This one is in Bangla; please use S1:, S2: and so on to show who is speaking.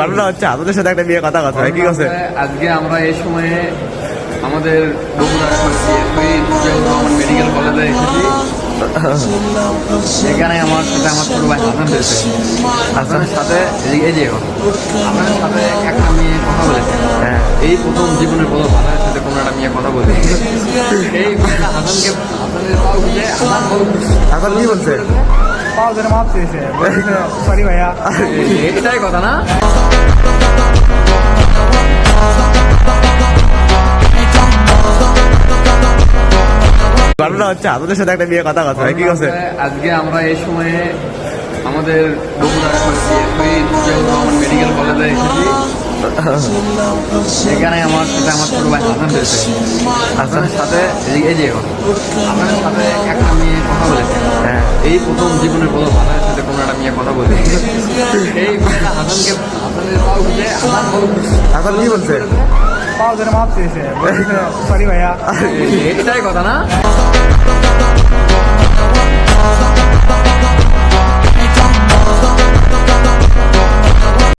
S1: ঘটনা হচ্ছে আপনাদের সাথে একটা বিয়ে কথা কথা হয় কি আছে
S2: আজকে আমরা এই সময়ে আমাদের মেডিকেল কলেজে এসেছি। এখানে আমার সাথে আমার ছোট ভাই হাসান রয়েছে। হাসানের সাথে এই- যে হাসানের সাথে একটা মেয়ে কথা বলেছে।
S1: হ্যাঁ।
S2: এই প্রথম জীবনের প্রথম হাসানের সাথে কোনো একটা মেয়ে কথা বলে এই হাসানকে হাসানের হাসান
S1: এখন কি বলছে?
S3: পাও ধরে মাপ চেয়েছে সরি ভাইয়া
S2: এটাই কথা না
S1: ঘটনা হচ্ছে আপনাদের সাথে একটা বিয়ে কথা কথা কি করছে
S2: আজকে আমরা এই সময়ে আমাদের মেডিকেল কলেজে এসেছি এখানে আমার সাথে আমার ছোট ভাই হাসান রয়েছে হাসানের সাথে এই- যে হাসানের সাথে একটা মেয়ে। এই প্রথম জীবনের প্রথম হাসানের সাথে কোনো একটা মেয়ে কথা বলি। এই হাসানকে হাসানের পাও হাসান
S1: কি বলছে?
S3: পাও ধরে মাপ চেয়েছে। সরি ভাইয়া।
S2: এটাই কথা না?